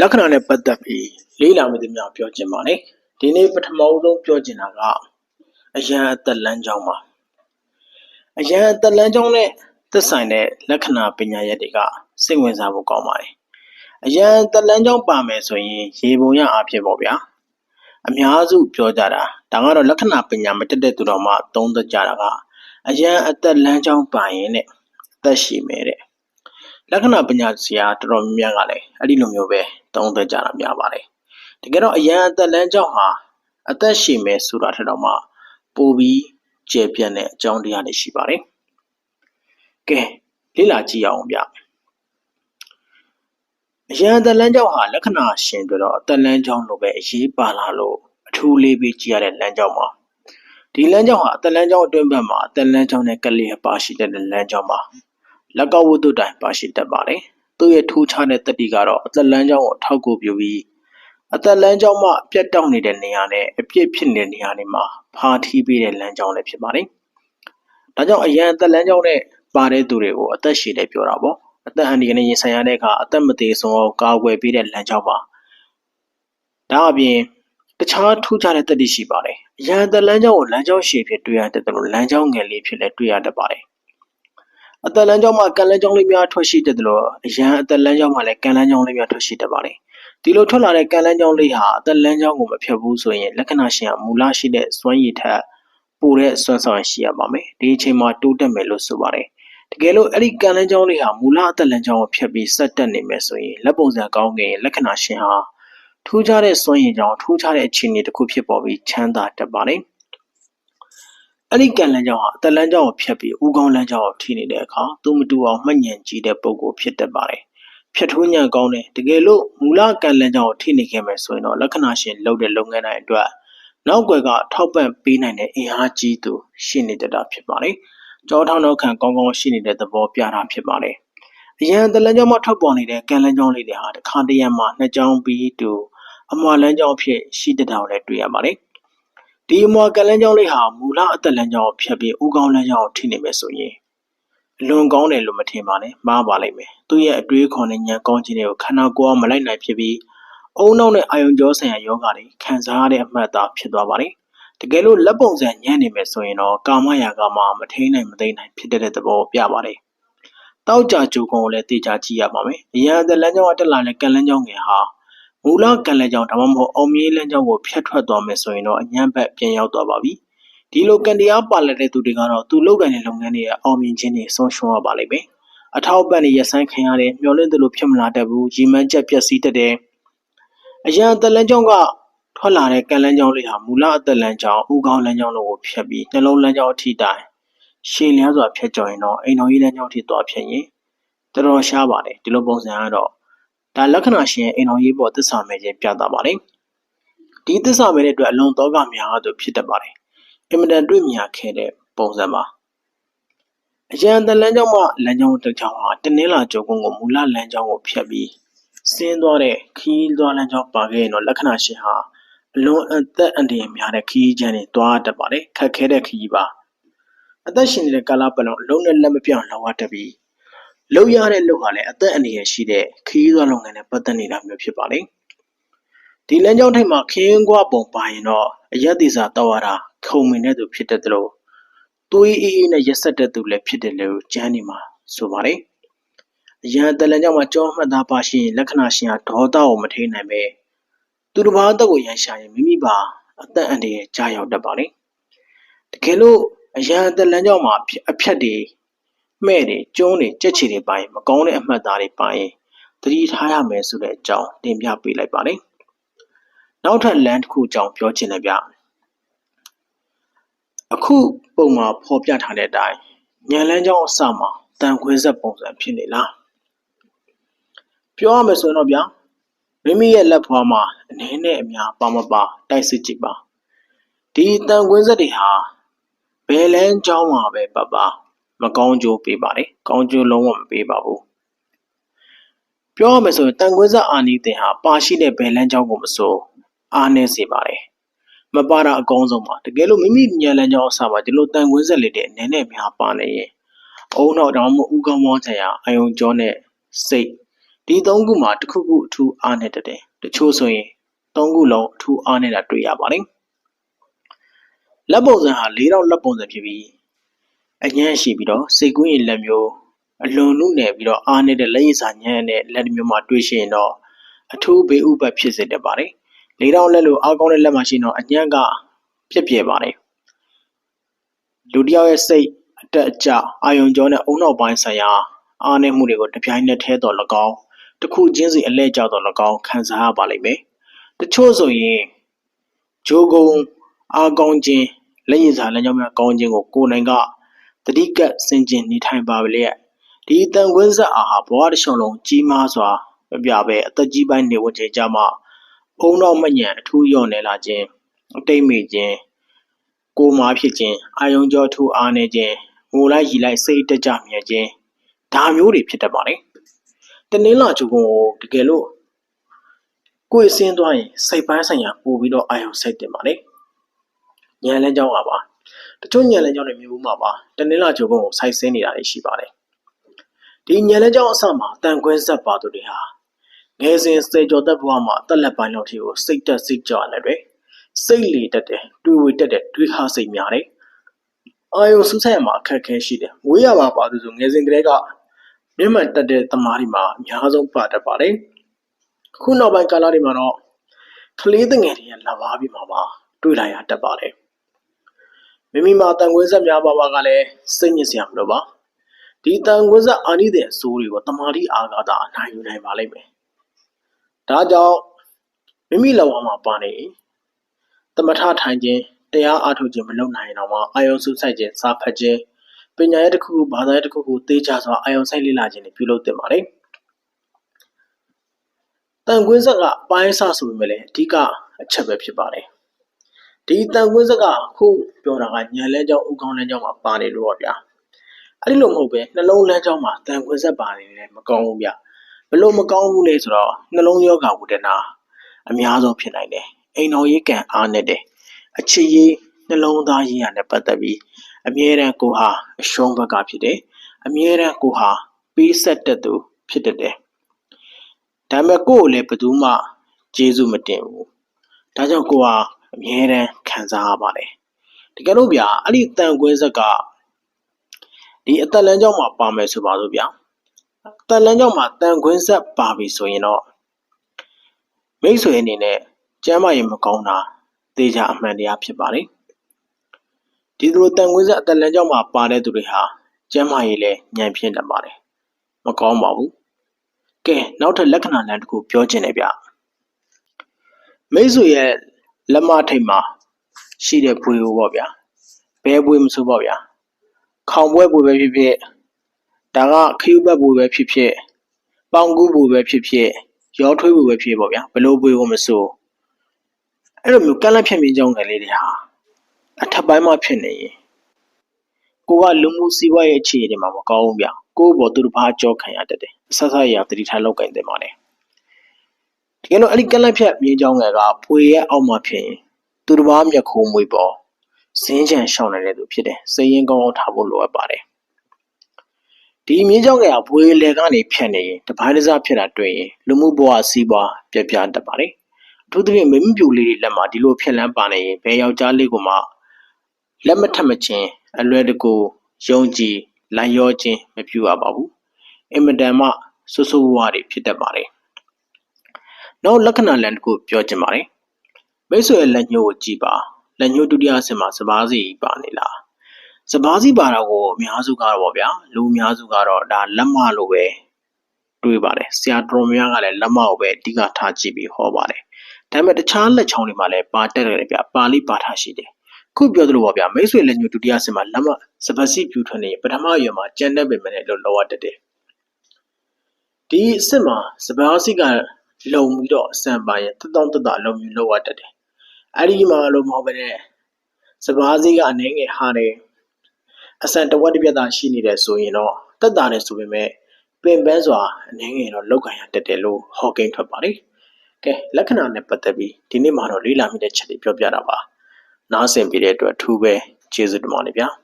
လက္ခဏာနဲ့ပတ်သက်ပြီးလေးလာမသိများပြောချင်ပါတယ်ဒီနေ့ပထမဆုံးပြောချင်တာကအရန်အသက်လမ်းကြောင်းပါအရန်အသက်လမ်းကြောင်းနဲ့သက်ဆိုင်တဲ့လက္ခဏာပညာရက်တွေကစိတ်ဝင်စားဖို့ကောင်းပါတယ်အရန်အသက်လမ်းကြောင်းပါမယ်ဆိုရင်ရေပုံရအားဖြင့်ပေါ့ဗျာအများစုပြောကြတာဒါကတော့လက္ခဏာပညာမတက်တဲ့သူတော်မှသုံးသပ်ကြတာကအရန်အသက်လမ်းကြောင်းပါရင်တဲ့သက်ရှိမယ်တဲ့ လက္ခဏာပညာဆရာတော်တော်များများကလည်းအဲ့ဒီလိုမျိုးပဲသုံးသပ်ကြတာများပါတယ်တကယ်တော့အရန်အသက်လမ်းကြောင်းဟာအသက်ရှိမယ်ဆိုတာထက်တော့မှပိုပြီးကျေပြန့်တဲ့အကြောင်းတရားတွေရှိပါတယ်ကဲလေ့လာကြည့်အောင်ဗျအရန်အသက်လမ်းကြောင်းဟာလက္ခဏာရှင်တို့တော့အသက်လမ်းကြောင်းလိုပဲအရေးပါလာလို့အထူးလေးပြီးကြည့်ရတဲ့လမ်းကြောင်းပါဒီလမ်းကြောင်းဟာအသက်လမ်းကြောင်းအတွင်းဘက်မှာအသက်လမ်းကြောင်းနဲ့ကလေးပါရှိတဲ့လမ်းကြောင်းပါ လက်ကောက်ဝတ္ထုတိုင်ပါရှိတတ်ပါတယ်သူ့ရဲ့ထူးခြားတဲ့တတိကတော့အသက်လမ်းကြောင်းကိုထောက်ကူပြုပြီးအသက်လမ်းကြောင်းမှာပြတ်တောက်နေတဲ့နေရာနဲ့အပြစ်ဖြစ်နေတဲ့နေရာတွေမှာဖာထီးပေးတဲ့လမ်းကြောင်းလည်းဖြစ်ပါတယ်ဒါကြောင့်အရန်အသက်လမ်းကြောင်းနဲ့ပါတဲ့သူတွေကိုအသက်ရှည်တယ်ပြောတာပေါ့အသက်အန္တရာယ်နဲ့ရင်ဆိုင်ရတဲ့အခါအသက်မသေးဆုံးအောင်ကာကွယ်ပေးတဲ့လမ်းကြောင်းပါဒါအပြင်တခြားထူးခြားတဲ့တတိရှိပါတယ်အရန်အသက်လမ်းကြောင်းကိုလမ်းကြောင်းရှည်ဖြစ်တွေ့ရတဲ့လို့လမ်းကြောင်းငယ်လေးဖြစ်လည်းတွေ့ရတတ်ပါတယ် အသက်လမ်းကြောင်းမှာကန်လမ်းကြောင်းလေးများထွက်ရှိတဲ့လို့အရန်အသက်လမ်းကြောင်းမှာလည်းကန်လမ်းကြောင်းလေးများထွက်ရှိတတ်ပါတယ်ဒီလိုထွက်လာတဲ့ကန်လန်းကြောင်းလေးဟာအသက်လန်းကြောင်းကိုမဖြတ်ဘူးဆိုရင်လက္ခဏာရှင်ကမူလရှိတဲ့စွမ်းရည်ထက်ပိုတဲ့စွမ်းဆောင်ရှိရပါမယ်ဒီအချိန်မှာတိုးတက်မယ်လို့ဆိုပါတယ်တကယ်လို့အဲ့ဒီကန်လန်းကြောင်းလေးဟာမူလအသက်လန်းကြောင်းကိုဖြတ်ပြီးဆက်တက်နေမယ်ဆိုရင်လက်ပုံစံကောင်းကင်လက္ခဏာရှင်ဟာထူးခြားတဲ့စွမ်းရည်ကြောင့်ထူးခြားတဲ့အခြေအနေတစ်ခုဖြစ်ပေါ်ပြီးချမ်းသာတတ်ပါတယ် အဲ့ဒီကန်လန်းကြောင်းဟာအသက်လန်းကြောင်းကိုဖြတ်ပြီးဦးခေါင်းလန်းကြောင်းကိုထိနေတဲ့အခါသူမတူအောင်မှတ်ဉဏ်ကြီးတဲ့ပုံကိုဖြစ်တတ်ပါတယ်ဖြတ်ထိုးညံကောင်းတယ်တကယ်လို့မူလကံလန်းကြောင်းကိုထိနေခဲ့မယ်ဆိုရင်တော့လက္ခဏာရှင်လုပ်တဲ့လုပ်ငန်းတိုင်းအတွက်နောက်ွယ်ကထောက်ပံ့ပေးနိုင်တဲ့အင်အားကြီးသူရှိနေတတ်တာဖြစ်ပါတယ်။ကြောထောင်းနောက်ခံကောင်းကောင်းရှိနေတဲ့သဘောပြတာဖြစ်ပါတယ်။အရန်တလန်းကြောင်းမှာထွက်ပေါ်နေတဲ့ကံလန်းကြောင်းလေးတွေဟာတစ်ခါတရံမှာနှစ်ကြောင်းပြီးတူအမွာလန်းကြောင်းအဖြစ်ရှိတတ်တာကိုလည်းတွေ့ရပါတယ်။ ဒီအမွာကံလန်းကြောင်းလေးဟာမူလအသက်လန်းကြောင်းကိုဖြတ်ပြီးဥကောင်းလန်းကြောင်းကိုထိနေမယ်ဆိုရင်အလွန်ကောင်းတယ်လို့မထင်ပါနဲ့မှားပါလိမ့်မယ်သူ့ရဲ့အတွေးခေါ်နဲ့ဉာဏ်ကောင်းခြင်းတွေကိုခန္ဓာကိုယ်ကမလိုက်နိုင်ဖြစ်ပြီးအုံနောက်နဲ့အာယုံကြောဆိုင်ရာယောဂတွေခံစားရတဲ့အမှတ်အသားဖြစ်သွားပါတယ်တကယ်လို့လက်ပုံစံညံ့နေမယ်ဆိုရင်တော့ကာမရာဂမမထိန်နိုင်မသိနိုင်ဖြစ်တဲ့သဘောပြပါတယ်တောက်ကြကြိုကုံကိုလည်းတေချာကြည့်ရပါမယ်အရာအသက်လမ်းကြောင်းအတက်လာတဲ့ကံလမ်းကြောင်းငယ်ဟာ မူလကံလမ်းကြောင်းဒါမှမဟုတ်အောင်မြေးလမ်းကြောင်းကိုဖျက်ထွက်သွားမယ်ဆိုရင်တော့အညံ့ဘက်ပြန်ရောက်သွားပါပြီဒီလိုကံတရားပါလက်တဲ့သူတွေကတော့သူလုပ်ကိုင်တဲ့လုပ်ငန်းတွေရဲ့အောင်မြင်ခြင်းတွေဆုံးရှုံးရပါလိမ့်မယ်။အထောက်ပံ့တွေရဆိုင်ခံရတယ်မျောလင့်သလိုဖြစ်မလာတတ်ဘူးရီမန်းချက်ပျက်စီးတတ်တယ်။အရန်အသက်လန်းကြောင်းကထွက်လာတဲ့ကံလန်းကြောင်းလေးဟာမူလအသက်လန်းကြောင်းဥကောင်းလန်းကြောင်းတို့ကိုဖြတ်ပြီးနှလုံးလန်းကြောင်းအထိတိုင်ရှည်လျားစွာဖြတ်ကျော်ရင်တော့အိမ်တော်ကြီးလန်းကြောင်းအထိသွားဖြတ်ရင်တော်တော်ရှားပါတယ်ဒီလိုပုံစံကတော့ ဒါလက္ခဏာရှင်အိမ်တော်ကြီးပေါ်သစ္စာမဲ့ခြင်းပြသပါတယ်။ဒီသစ္စာမဲ့တဲ့အတွက်အလွန်သောကများသူဖြစ်တတ်ပါတယ်အင်မတန်တွေ့မြင်ခဲ့တဲ့ပုံစံပါအရန်တလန်းကြောင်းမှလမ်းကြောင်းတစ်ကြောင်းဟာတနင်္လာကျော်ကုန်းကိုမူလလမ်းကြောင်းကိုဖြတ်ပြီးဆင်းသွားတဲ့ခီးသွားလမ်းကြောင်းပါခဲ့ရင်တော့လက္ခဏာရှင်ဟာအလွန်အသက်အန္တရာယ်များတဲ့ခီးချမ်းတွေသွားတတ်ပါတယ်ခက်ခဲတဲ့ခီးပါအသက်ရှင်နေတဲ့ကာလပတ်လုံးအလုံးနဲ့လက်မပြောင်းလောက်ရတတ်ပြီး လုံရတဲ့လုံဟာလည်းအသက်အန္တရာယ်ရှိတဲ့ခီးသွားလုပ်ငန်းနဲ့ပတ်သက်နေတာမျိုးဖြစ်ပါလေဒီလမ်းကြောင်းထိပ်မှာခင်းကွာပုံပါရင်တော့အယက်သေးစာတောက်ရတာခုံမင်တဲ့သူဖြစ်တတ်သလိုသွေးအေးအေးနဲ့ရက်ဆက်တဲ့သူလည်းဖြစ်တယ်လို့ကျမ်းနေမှာဆိုပါတယ်။အရန်တလန်ကြောင့်မှကြောမှတ်သားပါရှိရင်လက္ခဏာရှင်ဟာဒေါသကိုမထိနိုင်ပဲသူတစ်ပါးအသက်ကိုရန်ရှာရင်မိမိပါအသက်အန္တရာယ်ကြာရောက်တတ်ပါတယ်။တကယ်လို့အရန်တလန်ကြောင့်မှအဖြတ်တွေ မှဲ့တွေကျုံးတွေကြက်ချီတွေပါရင်မကောင်းတဲ့အမှတ်သားတွေပါရင်သတိထားရမယ်ဆိုတဲ့အကြောင်းတင်ပြပေးလိုက်ပါတယ်။နောက်ထပ်လမ်းတစ်ခုအကြောင်းပြောချင်တယ်ဗျ။အခုပုံမှာဖော်ပြထားတဲ့အတိုင်းဉာဏ်လန်းကြောင်းအစမှာတန်ခွဲဆက်ပုံစံဖြစ်နေလားပြောရမယ်ဆိုရင်တော့ဗျာမိမိရဲ့လက်ဖွားမှာအနည်းနဲ့အများပါမပါတိုက်စစ်ကြည့်ပါဒီတန်ခွဲဆက်တွေဟာဘယ်လန်းကြောင်းမှာပဲပပ မကောင်းကျိုးပေးပါလေကောင်းကျိုးလုံးဝမပေးပါဘူးပြောရမယ်ဆိုရင်တန်ခွဲဆက်အာနီတင်ဟာပါရှိတဲ့ဘယ်လန်းကြောင်းကိုမဆိုအားနည်းစေပါတယ်မပါတာအကောင်းဆုံးပါတကယ်လို့မိမိဉာဏ်လမ်းကြောင်းအစပါဒီလိုတန်ခွင်းဆက်လေးတဲ့နည်းနည်းများပါနေရင်အုံနောက်တောင်မှဥကောင်းမောချင်ရအယုံကြောနဲ့စိတ်ဒီသုံးခုမှာတစ်ခုခုအထူးအားနေတတ်တယ်တချို့ဆိုရင်သုံးခုလုံးအထူးအားနေတာတွေ့ရပါတယ်လက်ပုံစံဟာ၄တော့လက်ပုံစံဖြစ်ပြီး အညံ့ရှိပြီးတော့စိတ်ကူးရင်လက်မျိုးအလွန်နုနယ်ပြီးတော့အားနေတဲ့လက်ရည်စာညံ့တဲ့လက်မျိုးမှာတွေ့ရှိရင်တော့အထူးဘေးဥပတ်ဖြစ်စေတတ်ပါတယ်။လေတော့လက်လိုအားကောင်းတဲ့လက်မှာရှိတော့အညံ့ကပြက်ပြဲပါတယ်။လူတယောက်ရဲ့စိတ်အတက်အကျအာယုံကြောနဲ့အုံနောက်ပိုင်းဆိုင်ရာအားနည်းမှုတွေကိုတပြိုင်နက်တည်းတော့၎င်းတစ်ခုချင်းစီအလဲကျတော့၎င်းခံစားရပါလိမ့်မယ်။တချို့ဆိုရင်ဂျိုးကုံအားကောင်းခြင်းလက်ရည်စာလက်ကြောင်းများကောင်းခြင်းကိုကိုယ်နိုင်က တတိကစင်ကျင်နေထိုင်ပါလျက်ဒီတန်ခွင်းဆက်အားဟာဘဝတစ်လျှောက်လုံးကြီးမားစွာမပြပဲအသက်ကြီးပိုင်းနေဝင်ချိန်ကြမှာအုံတော့မညံအထူးလျော့နေလာခြင်းအတိတ်မိခြင်းကိုမာဖြစ်ခြင်းအာယုံကြောထူအားနေခြင်းငိုလိုက်ရီလိုက်စိတ်တက်ကြမြဲခြင်းဒါမျိုးတွေဖြစ်တတ်ပါတယ်တနင်္လာကျုံကိုတကယ်လို့ကိုယ်ဆင်းသွားရင်စိတ်ပိုင်းဆိုင်ရာပို့ပြီးတော့အာယုံစိတ်တင်ပါလေညံလဲကြောင်းပါပါ တချို့ညံလဲကြောင်းတွေမျိုးမှာပါတနင်္လာကျုံကိုစိုက်ဆင်းနေတာတွေရှိပါတယ်ဒီညံလဲကြောင်းအစမှာတန်ခွဲဆက်ပါသူတွေဟာငယ်စဉ်စေကျော်သက်ဘဝမှာတက်လက်ပိုင်းလောက်ထိကိုစိတ်တက်စိတ်ကြော်နေတယ်စိတ်လေတက်တယ်တွေးဝေတက်တယ်တွေးခါစိတ်များတယ်အာယုံစူးစိုက်ရမှာအခက်အခဲရှိတယ်။ဝေးရပါပါသူဆိုငယ်စဉ်ကလေးကမျက်မှန်တက်တဲ့သမားတွေမှာအများဆုံးပါတတ်ပါတယ်။ခုနောက်ပိုင်းကာလတွေမှာတော့ကလေးငယ်တွေကလက်ပါပြီးမှာပါတွေ့လာရတတ်ပါတယ်။ မိမိမှာတန်ခွေးဆက်များပါပါကလည်းစိတ်ညစ်စရာမလိုပါ။ဒီတန်ခွေးဆက်အာနိတဲ့အစိုးတွေကိုတမာတိအာဃာတအနိုင်ယူနိုင်ပါလိမ့်မယ်။ဒါကြောင့်မိမိလက်ဝါးမှာပါနေတမထထိုင်ခြင်းတရားအားထုတ်ခြင်းမလုပ်နိုင်ရင်တော့မှအာယုံစုဆိုင်ခြင်းစာဖတ်ခြင်းပညာရေးတစ်ခုခုဘာသာရေးတစ်ခုခုသိကြစွာအာယုံဆိုင်လေ့လာခြင်းတွေပြုလုပ်သင့်ပါတယ်။တန်ခွင်းဆက်ကအပိုင်းအစဆိုပေမဲ့လည်းအဓိကအချက်ပဲဖြစ်ပါတယ်။ ဒီတန်ခွင်းဆက်ကခုပြောတာကညံလဲကြောင်းဥကောင်းလဲကြောင်းမှာပါနေလို့ပါဗျာ။အဲ့ဒီလိုမဟုတ်ပဲနှလုံးလမ်းကြောင်းမှာတန်ခွင်းဆက်ပါနေတယ်မကောင်းဘူးဗျ။ဘလို့မကောင်းဘူးလဲဆိုတော့နှလုံးယောဂဝုဒနာအများဆုံးဖြစ်နိုင်တယ်။အိမ်တော်ရေးကံအားနဲ့တယ်အချစ်ရေးနှလုံးသားရေးရနဲ့ပတ်သက်ပြီးအမြဲတမ်းကိုဟာအရှုံးဘက်ကဖြစ်တယ်အမြဲတမ်းကိုဟာပေးဆက်တတ်သူဖြစ်တတ်တယ်ဒါပေမဲ့ကိုယ့်ကိုလည်းဘယ်သူမှကျေးဇူးမတင်ဘူးဒါကြောင့်ကိုဟာ အမြဲတမ်းခံစားရပါတယ်တကယ်လို့ဗျာအဲ့ဒီတန်ခွဲဆက်ကဒီအသက်လမ်းကြောင်းမှာပါမယ်ဆိုပါစို့ဗျာအသက်လမ်းကြောင်းမှာတန်ခွဲဆက်ပါပြီဆိုရင်တော့မိတ်ဆွေအနေနဲ့ကျမ်းမာရေးမကောင်းတာသေချာအမှန်တရားဖြစ်ပါတယ်။ဒီလိုတန်ခွေးဆက်အတလန်ကြောင့်မှပါတဲ့သူတွေဟာကျမ်းမာရေးလဲညံပြင်းတတ်ပါတယ်။မကောင်းပါဘူး။ကဲနောက်ထပ်လက္ခဏာလမ်းတစ်ခုပြောချင်တယ်ဗျ။မိတ်ဆွေရဲ့ လက်မထိတ်မှာရှိတဲ့ဘွေကိုပေါ့ဗျာ။ဘဲဘွေမဆိုပေါ့ဗျာ။ခေါင်ပွဲဘွေပဲဖြစ်ဖြစ်ဒါကခရုဘတ်ဘွေပဲဖြစ်ဖြစ်ပေါင်ကူးဘွေပဲဖြစ်ဖြစ်ရောထွေးဘွေပဲဖြစ်ပေါ့ဗျာဘလို့ဘွေကိုမဆိုအဲ့လိုမျိုးကန့်လန့်ဖြတ်မြင်ကြောင်းငယ်လေးတွေဟာအထက်ပိုင်းမှာဖြစ်နေရင်ကိုကလူမှုစီးပွားရေးအခြေအနေမှာမကောင်းဘူးဗျကိုယ့်ဘော်သူတစ်ပါးကြောခံရတတ်တယ်အဆက်ဆက်ရတတိထားလောက်ကင်တယ်မှာလေ တကယ်လို့အဲ့ဒီကန့်လန့်ဖြတ်မြင်ကြောင်းငယ်ကဖွေရဲ့အောက်မှာဖြစ်ရင်သူတစ်ပါးမျက်ခုံးမွေးပေါ်ဇင်းချံရှောင်နေတဲ့သူဖြစ်တယ်စိတ်ရင်းကောင်းအောင်ထားဖို့လိုအပ်ပါတယ်ဒီမြင်းကြောင့်ကဘွေလေကနေဖြတ်နေရင်တပိုင်းတစားဖြစ်တာတွေ့ရင်လူမှုဘဝစီးပွားပြပြတတ်ပါတယ်ထူးသဖြင့်မင်းပြူလေးတွေလက်မှာဒီလိုဖြက်လန်းပါနေရင်ဘယ်ယောက်ျားလေးကိုမှလက်မထက်မချင်းအလွယ်တကူယုံကြည်လိုက်ရောခြင်းမပြုရပါဘူးအင်မတန်မှဆူဆူဝါးတွေဖြစ်တတ်ပါတယ် နောက်လက္ခဏာလန်တခုပြောချင်ပါတယ်မိတ်ဆွေရဲ့လက်ညှိုးကိုကြည့်ပါလက်ညှိုးဒုတိယဆင်မှာစပါးစီပါနေလားစပါးစီပါတော့ကိုအများစုကတော့ဗောဗျာလူအများစုကတော့ဒါလက်မလို့ပဲတွေးပါတယ်ဆရာတော်များကလည်းလက်မကိုပဲအဓိကထားကြည့်ပြီးဟောပါတယ်ဒါပေမဲ့တခြားလက်ချောင်းတွေမှာလည်းပါတက်တယ်ဗျပါဠိပါထားရှိတယ်ခုပြောသလိုပါဗျမိတ်ဆွေလက်ညှိုးဒုတိယဆင်မှာလက်မစပတ်စီပြူထွန်းနေပထမရွယ်မှာကြံတဲ့ပင်မနဲ့လို့လောရတတ်တယ်ဒီအစ်မှာစပားစီက လုံပြီးတော့အစံပါရင်တတောင်းတတလုံပြီးလောရတတ်တယ်အဲ့ဒီမှာလို့မဟုတ်ပဲနဲ့စပားစီကအနေငယ်ဟာတယ်အစံတဝက်တစ်ပြက်သာရှိနေတယ်ဆိုရင်တော့တက်တာတယ်ဆိုပေမဲ့ပင်ပန်းစွာအနေငယ်တော့လောက်ကန်ရတတ်တယ်လို့ဟောကိန်းထွက်ပါတယ်ကဲလက္ခဏာနဲ့ပတ်သက်ပြီးဒီနေ့မှာတော့လေ့လာမိတဲ့ချက်တွေပြောပြတာပါနားဆင်ပြီးတဲ့အတွက်အထူးပဲကျေးဇူးတင်ပါတယ်ဗျာ။